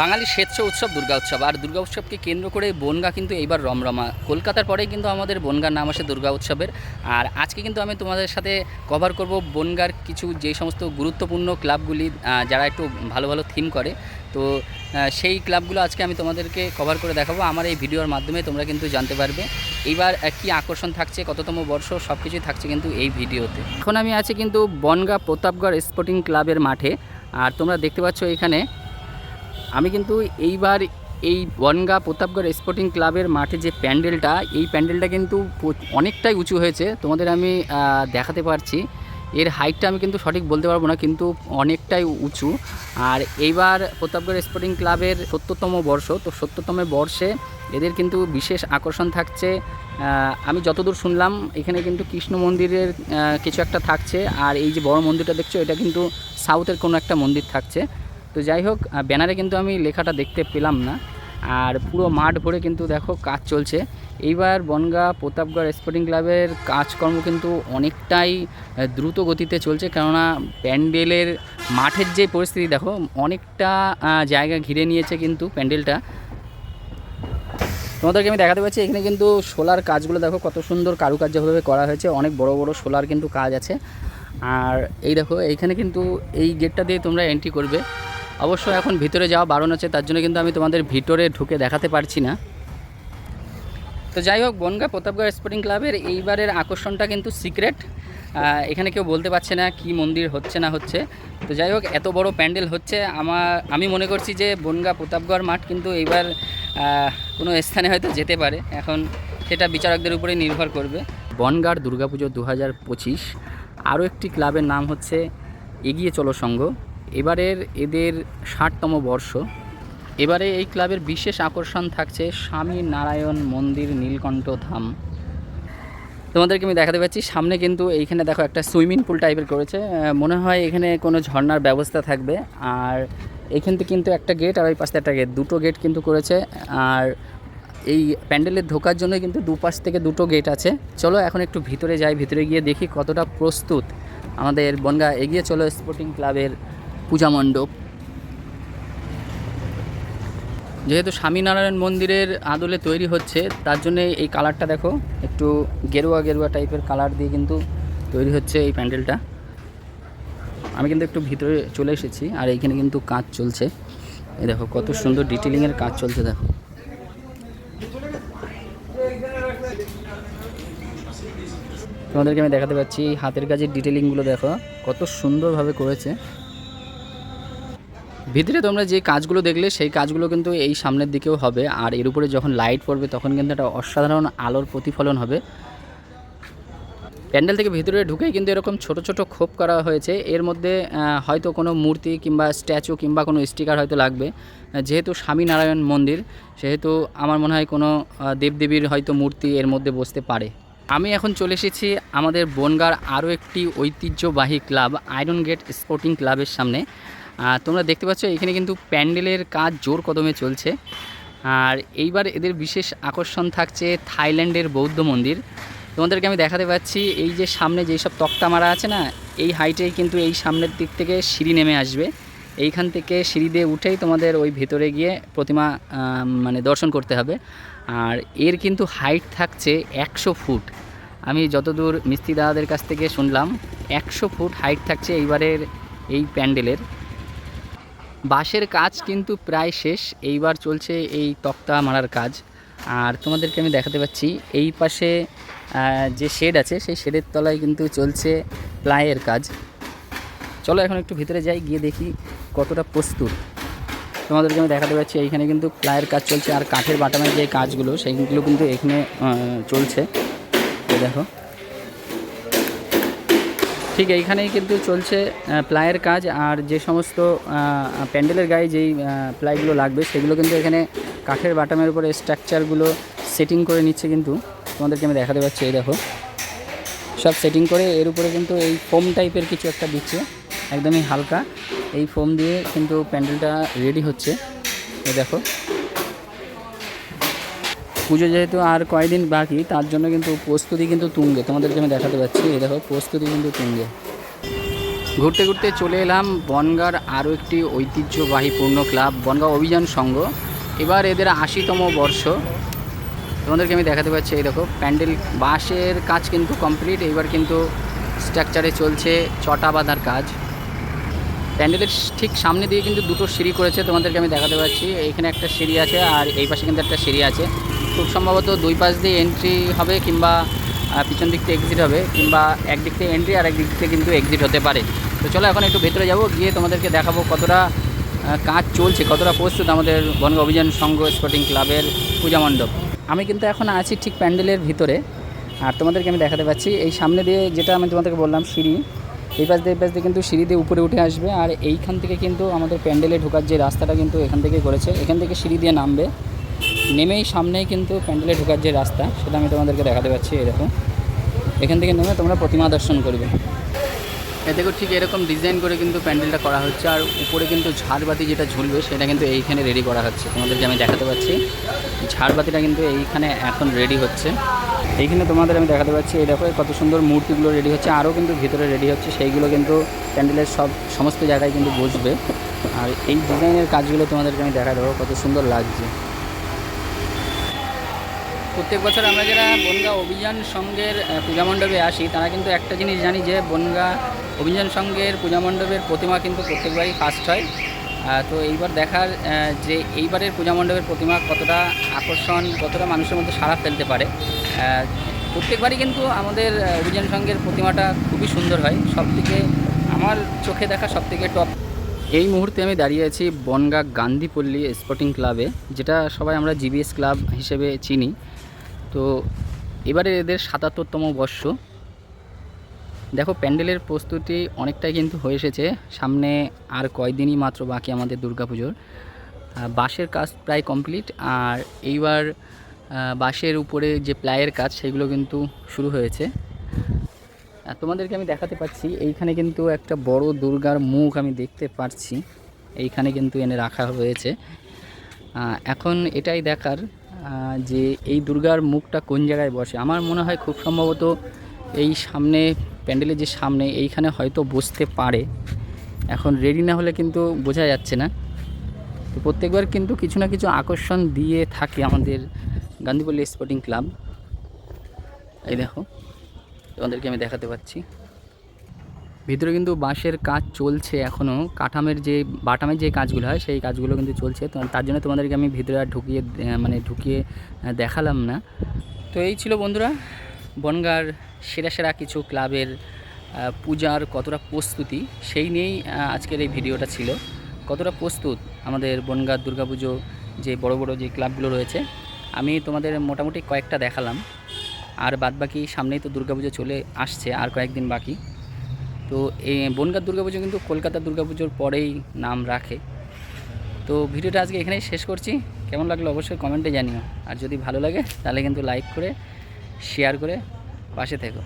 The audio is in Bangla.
বাঙালি স্বেচ্ছ উৎসব, দুর্গা উৎসব। আর দুর্গা উৎসবকে কেন্দ্র করে বনগা কিন্তু এইবার রমরমা। কলকাতার পরেই কিন্তু আমাদের বনগার নাম আসে দুর্গা উৎসবের। আর আজকে কিন্তু আমি তোমাদের সাথে কভার করব বনগার কিছু যে সমস্ত গুরুত্বপূর্ণ ক্লাবগুলি যারা একটু ভালো ভালো থিম করে। তো সেই ক্লাবগুলো আজকে আমি তোমাদেরকে কভার করে দেখাবো। আমার এই ভিডিওর মাধ্যমে তোমরা কিন্তু জানতে পারবে। এইবার কি আকর্ষণ থাকছে, কততম বর্ষ সব কিছুই থাকছে কিন্তু এই ভিডিওতে। এখন আমি আছি কিন্তু বনগা প্রতাপগড় স্পোর্টিং ক্লাবের মাঠে। আর তোমরা দেখতে পাচ্ছ এখানে আমি কিন্তু এইবার এই বনগা প্রতাপগড় স্পোর্টিং ক্লাবের মাঠে যে প্যান্ডেলটা, এই প্যান্ডেলটা কিন্তু অনেকটাই উঁচু হয়েছে। তোমাদের আমি দেখাতে পারছি। এর হাইটটা আমি কিন্তু সঠিক বলতে পারব না, কিন্তু অনেকটাই উঁচু। আর এইবার প্রতাপগড় স্পোর্টিং ক্লাবের সত্তরতম বর্ষ, তো সত্তরতম বর্ষে এদের কিন্তু বিশেষ আকর্ষণ থাকছে। আমি যতদূর শুনলাম, এখানে কিন্তু কৃষ্ণ মন্দিরের কিছু একটা থাকছে। আর এই যে বড় মন্দিরটা দেখছ, এটা কিন্তু সাউথের কোনো একটা মন্দির থাকছে। তো যাই হোক ব্যানারে কিন্তু আমি লেখাটা দেখতে পেলাম না। আর পুরো মাঠ ভরে কিন্তু দেখো কাজ চলছে। এইবার বনগা প্রতাপগড় স্পোর্টিং ক্লাবের কাজকর্ম কিন্তু অনেকটাই দ্রুত গতিতে চলছে। কেননা প্যান্ডেলের মাঠের যে পরিস্থিতি দেখো, অনেকটা জায়গা ঘিরে নিয়েছে কিন্তু প্যান্ডেলটা। তোমাদেরকে আমি দেখাতে পাচ্ছি, এখানে কিন্তু সোলার কাজগুলো দেখো কত সুন্দর কারুকার্যভাবে করা হয়েছে। অনেক বড় বড় সোলার কিন্তু কাজ আছে। আর এই দেখো, এইখানে কিন্তু এই গেটটা দিয়ে তোমরা এন্ট্রি করবে। অবশ্য এখন ভিতরে যাওয়া বারণ আছে, তার জন্য কিন্তু আমি তোমাদের ভিতরে ঢুকে দেখাতে পারছি না। তো যাই হোক, বনগা প্রতাপগড় স্পোর্টিং ক্লাবের এইবারের আকর্ষণটা কিন্তু সিক্রেট। এখানে কেউ বলতে পারছে না কি মন্দির হচ্ছে না হচ্ছে। তো যাই হোক, এত বড় প্যান্ডেল হচ্ছে আমার আমি মনে করছি যে বনগা প্রতাপগড় মাঠ কিন্তু এইবার কোনো স্থানে হয়তো যেতে পারে। এখন সেটা বিচারকদের উপরেই নির্ভর করবে। বনগার দুর্গাপুজো দু হাজার পঁচিশ, আরও একটি ক্লাবের নাম হচ্ছে এগিয়ে চলো সংঘ। এবারের এদের ষাটতম বর্ষ। এবারে এই ক্লাবের বিশেষ আকর্ষণ থাকছে স্বামী নারায়ণ মন্দির নীলকণ্ঠ ধাম। তোমাদেরকে আমি দেখাতে পাচ্ছি, সামনে কিন্তু এইখানে দেখো একটা সুইমিং পুল টাইপের করেছে। মনে হয় এখানে কোনো ঝর্ণার ব্যবস্থা থাকবে। আর এইখান থেকে কিন্তু একটা গেট আর ওই পাশে একটা গেট। দুটো গেট কিন্তু করেছে। আর এই প্যান্ডেলের ঢোকার জন্য কিন্তু দুপাশ থেকে দুটো গেট আছে। চলো এখন একটু ভিতরে যাই, ভিতরে গিয়ে দেখি কতটা প্রস্তুত আমাদের বনগা এগিয়ে চলো স্পোর্টিং ক্লাবের পূজা মণ্ডপ। যেহেতু স্বামীনারায়ণ মন্দিরের আদলে তৈরি হচ্ছে, তার জন্য এই কালারটা দেখো, একটু গেরুয়া গেরুয়া টাইপের কালার দিয়ে কিন্তু তৈরি হচ্ছে এই প্যান্ডেলটা। আমি কিন্তু একটু ভিতরে চলে এসেছি, আর এইখানে কিন্তু কাজ চলছে। এই দেখো, কত সুন্দর ডিটেলিংয়ের কাজ চলছে, দেখো। তোমাদেরকে আমি দেখাতে পাচ্ছি, হাতের কাজের ডিটেলিংগুলো দেখো, কত সুন্দরভাবে করেছে। ভিতরে তোমরা যে কাজগুলো দেখলে, সেই কাজগুলো কিন্তু এই সামনের দিকেও হবে। আর এর উপরে যখন লাইট পড়বে, তখন কিন্তু একটা অসাধারণ আলোর প্রতিফলন হবে। প্যান্ডেল থেকে ভিতরে ঢুকে কিন্তু এরকম ছোট ছোট খোপ করা হয়েছে। এর মধ্যে হয়তো কোনো মূর্তি কিংবা স্ট্যাচু কিংবা কোনো স্টিকার হয়তো লাগবে। যেহেতু স্বামীনারায়ণ মন্দির, সেহেতু আমার মনে হয় কোনো দেবদেবীর হয়তো মূর্তি এর মধ্যে বসতে পারে। আমি এখন চলে এসেছি আমাদের বনগার আরও একটি ঐতিহ্যবাহী ক্লাব আয়রন গেট স্পোর্টিং ক্লাবের সামনে। তোমরা দেখতে পাচ্ছ, এখানে কিন্তু প্যান্ডেলের কাজ জোর কদমে চলছে। আর এইবার এদের বিশেষ আকর্ষণ থাকছে থাইল্যান্ডের বৌদ্ধ মন্দির। তোমাদেরকে আমি দেখাতে পাচ্ছি, এই যে সামনে যেই সব তক্তা মারা আছে না, এই হাইটেই কিন্তু এই সামনের দিক থেকে সিঁড়ি নেমে আসবে। এইখান থেকে সিঁড়ি দিয়ে উঠেই তোমাদের ওই ভেতরে গিয়ে প্রতিমা মানে দর্শন করতে হবে। আর এর কিন্তু হাইট থাকছে একশো ফুট। আমি যতদূর মিস্ত্রি দাদাদের কাছ থেকে শুনলাম, একশো ফুট হাইট থাকছে এইবারের এই প্যান্ডেলের। বাঁশের কাজ কিন্তু প্রায় শেষ, এইবার চলছে এই তক্তা মারার কাজ। আর তোমাদেরকে আমি দেখাতে পাচ্ছি, এই পাশে যে শেড আছে, সেই শেডের তলায় কিন্তু চলছে প্লাইয়ের কাজ। চলো এখন একটু ভিতরে যাই, গিয়ে দেখি কতটা প্রস্তুত। তোমাদেরকে আমি দেখাতে পাচ্ছি, এইখানে কিন্তু প্লায়ের কাজ চলছে আর কাঠের বাটামের যে কাজগুলো, সেইগুলো কিন্তু এখানে চলছে। দেখো। ঠিক এইখানেই কিন্তু চলছে প্লায়ের কাজ আর যে সমস্ত প্যান্ডেলের গায়ে যেই প্লাইগুলো লাগবে, সেগুলো কিন্তু এখানে কাঠের বাটামের উপরে স্ট্রাকচারগুলো সেটিং করে নিচ্ছে কিন্তু। তোমাদেরকে আমি দেখাতে পাচ্ছি, এই দেখো। সব সেটিং করে এর উপরে কিন্তু এই ফোম টাইপের কিছু একটা দিচ্ছে। একদমই হালকা। এই ফোম দিয়ে কিন্তু প্যান্ডেলটা রেডি হচ্ছে। এই দেখো। পুজো যেহেতু আর কয়েকদিন বাকি, তার জন্য কিন্তু প্রস্তুতি কিন্তু তুঙ্গে। তোমাদেরকে আমি দেখাতে পাচ্ছি। এই দেখো, প্রস্তুতি কিন্তু তুঙ্গে। ঘুরতে ঘুরতে চলে এলাম বনগার আরও একটি ঐতিহ্যবাহী পূর্ণ ক্লাব, বনগাঁ অভিযান সংঘ। এবার এদের আশিতম বর্ষ। তোমাদেরকে আমি দেখাতে পাচ্ছি, এই দেখো, প্যান্ডেল বাঁশের কাজ কিন্তু কমপ্লিট এবার কিন্তু স্ট্রাকচারে চলছে চটা বাঁধার কাজ। প্যান্ডেলের ঠিক সামনে দিয়ে কিন্তু দুটো সিঁড়ি করেছে তোমাদেরকে আমি দেখাতে পাচ্ছি। এখানে একটা সিঁড়ি আছে আর এই পাশে কিন্তু একটা সিঁড়ি আছে। খুব সম্ভবত দুই পাশ দিয়ে এন্ট্রি হবে কিংবা পিছন দিক থেকে এক্সিট হবে কিংবা একদিক থেকে এন্ট্রি আর একদিক থেকে কিন্তু এক্সিট হতে পারে। তো চলো এখন একটু ভেতরে যাব, গিয়ে তোমাদেরকে দেখাবো কতটা কাজ চলছে, কতটা প্রস্তুত আমাদের বনগ অভিযান সংঘ স্পোর্টিং ক্লাবের পূজা মণ্ডপ। আমি কিন্তু এখন আছি ঠিক প্যান্ডেলের ভিতরে। আর তোমাদেরকে আমি দেখাতে পাচ্ছি, এই সামনে দিয়ে যেটা আমি তোমাদেরকে বললাম, সিঁড়ি এই পাশ দিয়ে, এই পাশ দিয়ে কিন্তু সিঁড়ি দিয়ে উপরে উঠে আসবে আর এইখান থেকে কিন্তু আমাদের প্যান্ডেলে ঢোকার যে রাস্তাটা কিন্তু এখান থেকে করেছে, এখান থেকে সিঁড়ি দিয়ে নামবে। নেমেই সামনেই কিন্তু প্যান্ডেলে ঢোকার যে রাস্তা, সেটা আমি তোমাদেরকে দেখাতে পাচ্ছি এরকম এখান থেকে নেমে তোমরা প্রতিমা দর্শন করবে। এ দেখো ঠিক এরকম ডিজাইন করে কিন্তু প্যান্ডেলটা করা হচ্ছে, আর উপরে কিন্তু ঝাড়বাতি যেটা ঝুলবে, সেটা কিন্তু এইখানে রেডি করা হচ্ছে। তোমাদেরকে আমি দেখাতে পাচ্ছি, ঝাড়বাতিটা কিন্তু এইখানে এখন রেডি হচ্ছে। এইখানে তোমাদের আমি দেখাতে পাচ্ছি এই দেখো কত সুন্দর মূর্তিগুলো রেডি হচ্ছে আরও কিন্তু ভিতরে রেডি হচ্ছে সেইগুলো কিন্তু প্যান্ডেলের সব সমস্ত জায়গায় কিন্তু বসবে। আর এই ডিজাইনের কাজগুলো তোমাদেরকে আমি দেখা দেবো কত সুন্দর লাগছে। প্রত্যেক বছর আমরা যারা বনগা অভিযান আহ, পূজা মণ্ডপে আসি তারা কিন্তু একটা জিনিস জানি যে বনগা অভিযান সংঘের পূজা মণ্ডপের প্রতিমা কিন্তু প্রত্যেকবারই ফার্স্ট হয়। তো এইবার দেখার যে এইবারের পূজা মণ্ডপের প্রতিমা কতটা আকর্ষণ, কতটা মানুষের মধ্যে সাড়া ফেলতে পারে প্রত্যেকবারই কিন্তু আমাদের অভিযান সংঘের প্রতিমাটা খুবই সুন্দর হয়। সবথেকে আমার চোখে দেখা সবথেকে টপ এই মুহূর্তে আমি দাঁড়িয়ে আছি বনগা গান্ধীপল্লী স্পোর্টিং ক্লাবে যেটা সবাই আমরা জিবিএস ক্লাব হিসেবে চিনি। তো এবারে এদের সাতাত্তরতম বর্ষ। দেখো, প্যান্ডেলের প্রস্তুতি অনেকটাই কিন্তু হয়ে এসেছে। সামনে আর কয়দিনই মাত্র বাকি আমাদের দুর্গাপুজোর। বাঁশের কাজ প্রায় কমপ্লিট। আর এইবার বাঁশের উপরে যে প্লায়ের কাজ, সেগুলো কিন্তু শুরু হয়েছে। তোমাদেরকে আমি দেখাতে পাচ্ছি, এইখানে কিন্তু একটা বড় দুর্গার মুখ আমি দেখতে পাচ্ছি এইখানে কিন্তু এনে রাখা হয়েছে। এখন এটাই দেখার যে এই দুর্গার মুখটা কোন জায়গায় বসে। আমার মনে হয় খুব সম্ভবত এই সামনে, প্যান্ডেলের যে সামনে, এইখানে হয়তো বসতে পারে। এখন রেডি না হলে কিন্তু বোঝা যাচ্ছে না। তো প্রত্যেকবার কিন্তু কিছু না কিছু আকর্ষণ দিয়ে থাকে আমাদের গান্ধীপল্লী স্পোর্টিং ক্লাব এই দেখো, তোমাদেরকে আমি দেখাতে পাচ্ছি। ভিতরে কিন্তু বাঁশের কাজ চলছে এখনও কাঠামের যে, বাটামের যে কাজগুলো হয়, সেই কাজগুলো কিন্তু চলছে। তার জন্য তোমাদেরকে আমি ভিতরে আর ঢুকিয়ে মানে ঢুকিয়ে দেখালাম না। তো এই ছিল বন্ধুরা, বনগার সেরা সেরা কিছু ক্লাবের পূজার কতটা প্রস্তুতি সেই নিয়েই আজকের এই ভিডিওটা ছিল। কতটা প্রস্তুত আমাদের বনগার দুর্গাপুজো যে বড় বড় যে ক্লাবগুলো রয়েছে, আমি তোমাদের মোটামুটি কয়েকটা দেখালাম। আর বাদবাকি সামনেই তো দুর্গাপুজো চলে আসছে, আর কয়েকদিন বাকি। তো এই বনগাঁ দুর্গাপুজো কিন্তু কলকাতার দুর্গাপুজোর পরেই নাম রাখে। তো, ভিডিওটা আজকে এখানেই শেষ করছি। কেমন লাগল অবশ্যই কমেন্টে জানিও। আর যদি ভালো লাগে, তাহলে কিন্তু লাইক করে, শেয়ার করে পাশে থেকো।